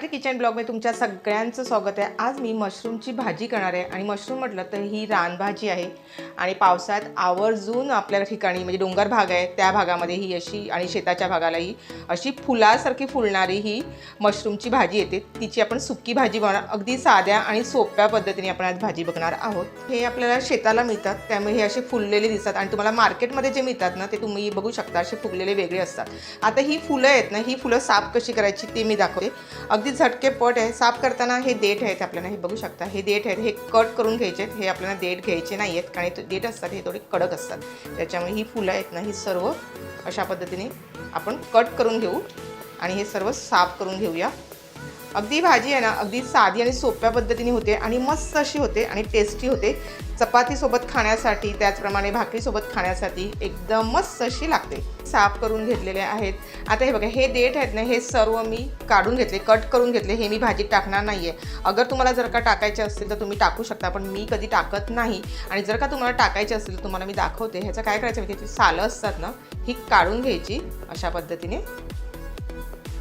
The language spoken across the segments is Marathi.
मराठी किचन ब्लॉगमध्ये तुमच्या सगळ्यांचं स्वागत आहे. आज मी मशरूमची भाजी करणार आहे आणि मशरूम म्हटलं तर ही रानभाजी आहे. आणि पावसाळ्यात आवर्जून आपल्या ठिकाणी म्हणजे डोंगर भाग आहे त्या भागामध्ये ही अशी आणि शेताच्या भागालाही अशी फुलासारखी फुलणारी ही मशरूमची भाजी येते. तिची आपण सुक्की भाजी बनवणार. अगदी साध्या आणि सोप्या पद्धतीने आपण आज भाजी बघणार आहोत. हे आपल्याला शेताला मिळतात त्यामुळे हे असे फुललेले दिसतात आणि तुम्हाला मार्केटमध्ये जे मिळतात ना ते तुम्ही बघू शकता असे फुगलेले वेगळे असतात. आता ही फुलं आहेत ना ही फुलं साफ कशी करायची ते मी दाखवते. अगदी झटकेपट आहे साफ करताना हे देठ आहेत आपल्याला हे बघू शकता. हे देठ आहेत हे कट करून घ्यायचे आहेत हे आपल्याला देठ घ्यायचे नाही आहेत कारण देठ असतात हे थोडे कडक असतात. त्याच्यामुळे ही फुलं आहेत ना ही सर्व अशा पद्धतीने आपण कट करून घेऊ आणि हे सर्व साफ करून घेऊया. अगदी भाजी आहे ना अगदी साधी आणि सोप्या पद्धतीने होते आणि मस्त अशी होते आणि टेस्टी होते. चपातीसोबत खाण्यासाठी त्याचप्रमाणे भाकरीसोबत खाण्यासाठी एकदम मस्त अशी लागते. साफ करून घेतलेले आहेत. आता हे बघा हे देठ आहेत ना हे सर्व मी काढून घेतले कट करून घेतले हे मी भाजीत टाकणार नाही आहे अगर तुम्हाला जर का टाकायचे असतील तर तुम्ही टाकू शकता पण मी कधी टाकत नाही. आणि जर का तुम्हाला टाकायचे असेल तर तुम्हाला मी दाखवते. ह्याचं काय करायचं म्हणजे सालं असतात ना ही काढून घ्यायची अशा पद्धतीने.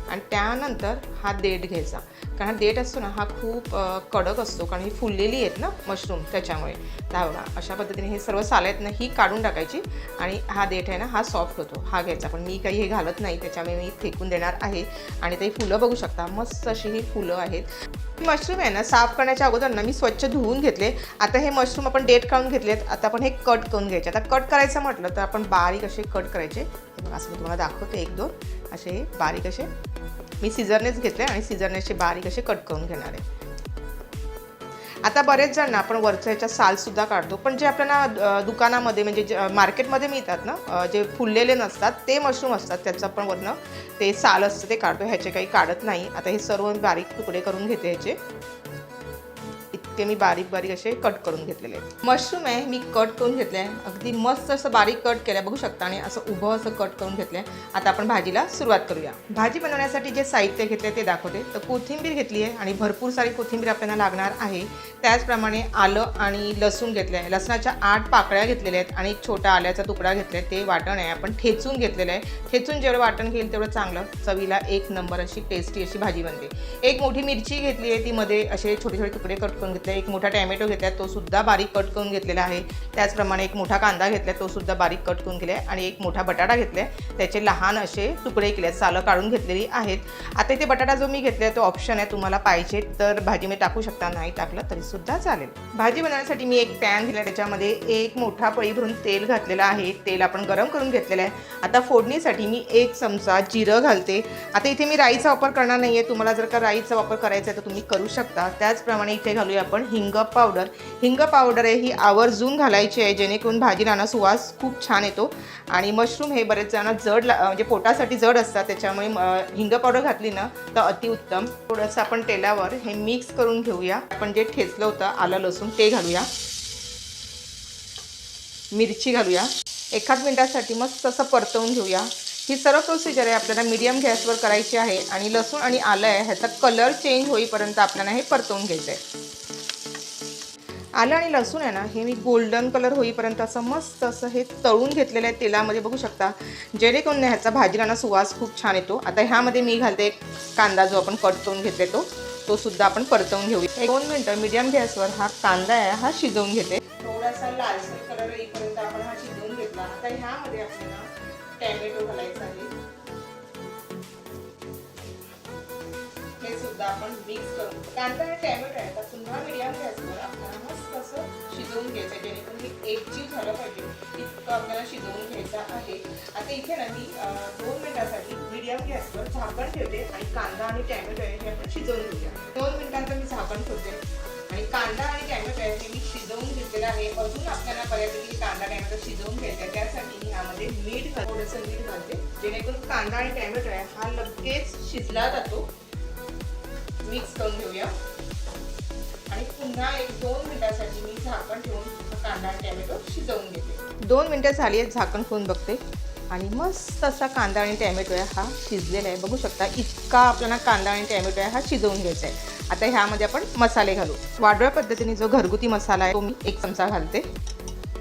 आणि त्यानंतर हा देठ घ्यायचा. कारण हा देठ असतो ना हा खूप कडक असतो. कारण ही फुललेली आहेत ना मशरूम त्याच्यामुळे. त्या अशा पद्धतीने हे सर्व सालेत आहेत ना ही काढून टाकायची. आणि हा देठ आहे ना हा सॉफ्ट होतो. हा घ्यायचा. पण मी काही हे घालत नाही. त्याच्यामुळे मी फेकून देणार आहे. आणि ते फुलं बघू शकता. मस्त अशी ही फुलं आहेत. मशरूम आहे ना साफ करण्याच्या अगोदर ना मी स्वच्छ धुवून घेतले. आता हे मशरूम आपण डेट काढून घेतलेत. आता आपण हे कट करून घ्यायचे. आता कट करायचं म्हटलं तर आपण बारीक असे कट करायचे. असं मी तुम्हाला दाखवते एक दोन असे हे बारीक असे मी सिझरनेच घेतले आणि सिझरनेचे बारीक असे कट करून घेणार आहे. आता बरेच जण ना आपण वरच्या ह्याच्या सालसुद्धा काढतो पण जे आपल्याला दुकानामध्ये म्हणजे जे मार्केटमध्ये मिळतात ना जे फुललेले नसतात ते मशरूम असतात त्याचं आपण वरनं ते साल असतं ते काढतो ह्याचे काही काढत नाही. आता हे सर्व बारीक तुकडे करून घेते ह्याचे. इतके मी बारीक बारीक असे कट करून घेतलेले आहेत. मशरूम आहे मी कट करून घेतले आहे अगदी मस्त असं बारीक कट केलं बघू शकता. आणि असं उभं असं कट करून घेतलं आहे आता आपण भाजीला सुरुवात करूया. भाजी बनवण्यासाठी जे साहित्य घेतले ते दाखवते. तर कोथिंबीर घेतली आहे आणि भरपूर सारी कोथिंबीर आपल्याला लागणार आहे. त्याचप्रमाणे आलं आणि लसूण घेतलं आहे लसणाच्या आठ पाकळ्या घेतलेल्या आहेत आणि एक छोटा आल्याचा तुकडा घेतला आहे ते वाटण आहे. आपण ठेचून घेतलेलं आहे. ठेचून जेवढं वाटण घेईल तेवढं चांगलं चवीला एक नंबर अशी टेस्टी अशी भाजी बनते. एक मोठी मिरची घेतली आहे. ती मध्ये असे छोटे छोटे तुकडे कट करून घेतले एक मोठा टॅमॅटो घेतला तो सुद्धा बारीक कट करून घेतलेला आहे. त्याचप्रमाणे एक मोठा कांदा घेतला तो सुद्धा बारीक कट करून केला आहे आणि एक मोठा बटाटा घेतला आहे त्याचे लहान असे तुकडे केले आहेत सालं काढून घेतलेली आहेत. आता इथे बटाटा जो मी घेतला तो ऑप्शन आहे तुम्हाला पाहिजे तर भाजीमध्ये टाकू शकता नाही टाकलं तरी सुद्धा चालेल. भाजी बनवण्यासाठी मी एक पॅन दिला त्याच्यामध्ये एक मोठा पळी भरून तेल घातलेलं आहे. तेल आपण गरम करून घेतलेलं आहे. आता फोडणीसाठी मी एक चमचा जिरं घालते. आता इथे मी राईचा वापर करणार नाही आहे तुम्हाला जर का राईचा वापर करायचा आहे तर तुम्ही करू शकता. त्याचप्रमाणे इथे घालूया आपण हिंग पावडर हिंग पावडर आहे ही आवर्जून घालायची आहे जेणेकरून भाजी सुवास खूप छान येतो. आणि मशरूम हे बरेच जण जड ला- म्हणजे पोटासाठी जड असतात त्याच्यामुळे हिंग पावडर घातली ना तर अतिउत्तम थोडंसं आपण तेलावर हे मिक्स करून घेऊया. आपण जे ठेचलं होतं आलं लसूण ते घालूया. मिरची घालूया. एखाद मिनिटासाठी मस्त असं परतवून घेऊया. ही सर्व प्रोसिजर आहे आपल्याला मीडियम गॅसवर करायची आहे. आणि लसूण आणि आलं आहे ह्याचा कलर चेंज होईपर्यंत आपल्याला हे परतवून घ्यायचं आहे आलं आणि लसूण आहे ना हे मी गोल्डन कलर होईपर्यंत असं मस्त असं हे तळून घेतलेलं आहे तेलामध्ये. बघू शकता जेणेकरून ह्याचा भाजीला सुवास खूप छान येतो. आता ह्यामध्ये मी घालते एक कांदा जो आपण कट करून घेतले तो तो सुद्धा आपण परतवून घेऊया. एक दोन मिनटं मीडियम गॅसवर हा कांदा आहे हा शिजवून घेते. थोडासा लालसर कलर येईपर्यंत आपण हा शिजवून घेतला. आता ह्यामध्ये आपल्याला टॅमॅटो घालायचा आहे. सुद्धा आपण मिक्स करू कांदा आणि टॅमॅटो आहे तर पुन्हा मीडियम गॅसवर आपल्याला मस्त असं शिजवून घ्यायचं आहे जेणेकरून हे एकजीव झालं पाहिजे. इतकं आपल्याला शिजवून घ्यायचं आहे. आता इथे ना मी दोन मिनिटासाठी मिडियम गॅसवर झाकण ठेवते आणि कांदा आणि टॅमॅटो आहे हे आपण शिजवून घेऊया. दोन मिनिटांचं मी झाकण ठेवते. आणि कांदा आणि टॅमॅटो आहे हे मी शिजवून घेतलेलं आहे. अजून आपल्याला बऱ्यापैकी कांदा टॅमॅटो शिजवून घ्यायचा आहे. त्यासाठी मी यामध्ये मीठ थोडंसं मीठ घालते. जेणेकरून कांदा आणि टॅमॅटो आहे हा लगेच शिजला जातो. मिक्स करून घेऊया. आणि पुन्हा एक दोन मिनिटासाठी मी झाकण ठेवून कांदा टॅमॅटो शिजवून घेते. दोन मिनिटं झाली आहेत झाकण ठेवून बघते. आणि मस्त असा कांदा आणि टॅमॅटो आहे हा शिजलेला आहे. बघू शकता इतका आपल्याला कांदा आणि टॅमॅटो आहे हा शिजवून घ्यायचा आहे. आता ह्यामध्ये आपण मसाले घालू. वाडव्या पद्धतीने जो घरगुती मसाला आहे तो मी एक चमचा घालते.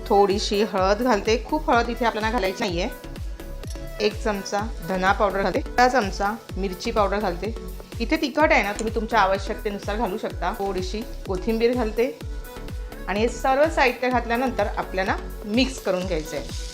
थोडीशी हळद घालते. खूप हळद इथे आपल्याला घालायची नाही आहे एक चमचा धना पावडर घालते. अर्धा चमचा मिरची पावडर घालते. इथे तिखट आहे ना तुम्ही तुमच्या आवश्यकतेनुसार घालू शकता. थोडीशी कोथिंबीर घालते. आणि हे सर्व साहित्य घातल्यानंतर आपल्याला मिक्स करून घ्यायचं आहे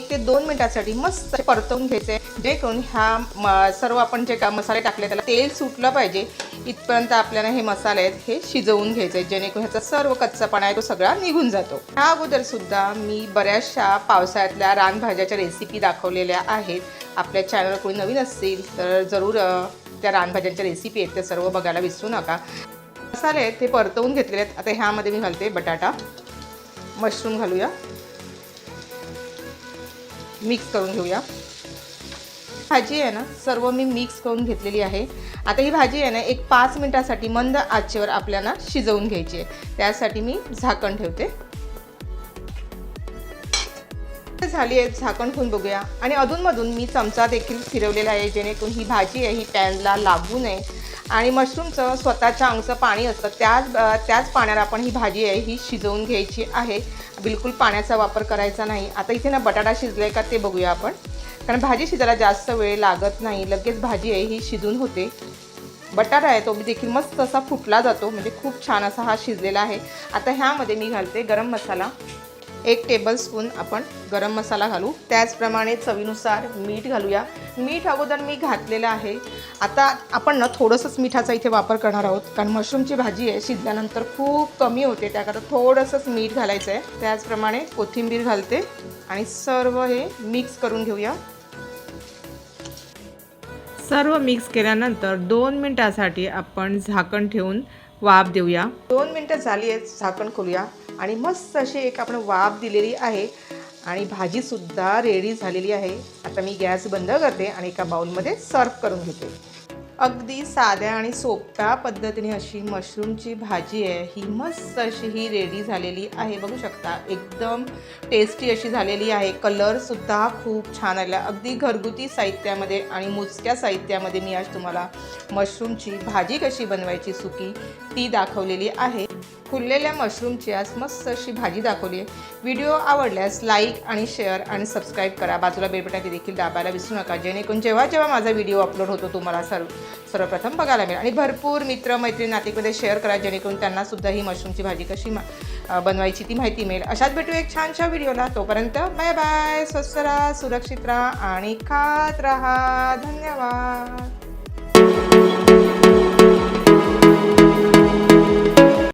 एक ते दोन मिनिटासाठी मस्त परतवून घ्यायचं आहे जेणेकरून ह्या म सर्व आपण जे का मसाले टाकले त्याला तेल सुटलं पाहिजे. इथपर्यंत आपल्याला हे मसाले आहेत हे शिजवून घ्यायचे आहेत जेणेकरून ह्याचा सर्व कच्चापणा आहे तो सगळा निघून जातो. ह्या अगोदर सुद्धा मी बऱ्याचशा पावसाळ्यातल्या रानभाज्याच्या रेसिपी दाखवलेल्या आहेत. आपल्या चॅनल कोणी नवीन असतील तर जरूर त्या रानभाज्यांच्या रेसिपी आहेत त्या सर्व बघायला विसरू नका. मसाले आहेत ते परतवून घेतलेले आहेत. आता ह्यामध्ये मी घालते बटाटा. मशरूम घालूया. मिक्स करून घेऊया. भाजी आहे ना सर्व मी मिक्स करून घेतलेली आहे. आता ही भाजी आहे ना एक पाच मिनिटासाठी मंद आचेवर आपल्याला शिजवून घ्यायची आहे. त्यासाठी मी झाकण ठेवते. झाली आहे झाकण ठेवून बघूया. आणि अधूनमधून मी चमचा देखील फिरवलेला आहे जेणेकरून ही भाजी आहे ही पॅनला लागू नये. आणि मशरूमचं स्वतःच्या अंगचं पाणी असतं त्याच त्याच पाण्याला आपण ही भाजी आहे ही शिजवून घ्यायची आहे. बिलकुल पाण्याचा वापर करायचा नाही. आता इथे ना बटाटा शिजलाय का ते बघूया आपण. कारण भाजी शिजायला जास्त वेळ लागत नाही लगेच भाजी आहे ही शिजून होते. बटाटा आहे तो देखील मस्त असा फुटला जातो म्हणजे खूप छान असा हा शिजलेला आहे. आता ह्यामध्ये मी घालते गरम मसाला. एक टेबलस्पून आपण गरम मसाला घालू. त्याचप्रमाणे चवीनुसार मीठ घालूया. मीठ अगोदर मी घातलेलं आहे. आता आपण ना थोडंसंच मिठाचा इथे वापर करणार आहोत. कारण मशरूमची भाजी आहे शिजल्यानंतर खूप कमी होते. त्याकरता थोडंसंच मीठ घालायचं आहे त्याचप्रमाणे कोथिंबीर घालते. आणि सर्व हे मिक्स करून घेऊया. सर्व मिक्स केल्यानंतर दोन मिनटासाठी आपण झाकण ठेवून वाफ देऊया. दोन मिनटं झाली आहेत झाकण खोलूया. आणि मस्त अशी एक आपण वाफ दिलेली आहे. आणि भाजीसुद्धा रेडी झालेली आहे. आता मी गॅस बंद करते आणि एका बाउलमध्ये सर्व करून घेते. अगदी साध्या आणि सोप्या पद्धतीने अशी मशरूमची भाजी आहे. ही मस्त अशी ही रेडी झालेली आहे. बघू शकता एकदम टेस्टी अशी झालेली आहे. कलरसुद्धा खूप छान आला अगदी घरगुती साहित्यामध्ये आणि मोजक्या साहित्यामध्ये मी आज तुम्हाला मशरूमची भाजी कशी बनवायची सुकी ती दाखवलेली आहे. फुललेल्या मशरूमची आज मस्त अशी भाजी दाखवली आहे. व्हिडिओ आवडल्यास लाईक आणि शेअर आणि सबस्क्राईब करा. बाजूला बेलबटाकी देखील दाबायला विसरू नका. जेणेकरून जेव्हा जेव्हा माझा व्हिडिओ अपलोड होतो तुम्हाला सर्व सर्वप्रथम बघायला मिळेल. आणि भरपूर मित्र मैत्रीण नातेमध्ये शेअर करा. जेणेकरून त्यांनासुद्धा ही मशरूमची भाजी कशी मा बनवायची ती माहिती मिळेल. अशाच भेटू एक छानशा व्हिडिओला तोपर्यंत बाय बाय स्वस्त राहा सुरक्षित राहा आणि खात राहा. धन्यवाद.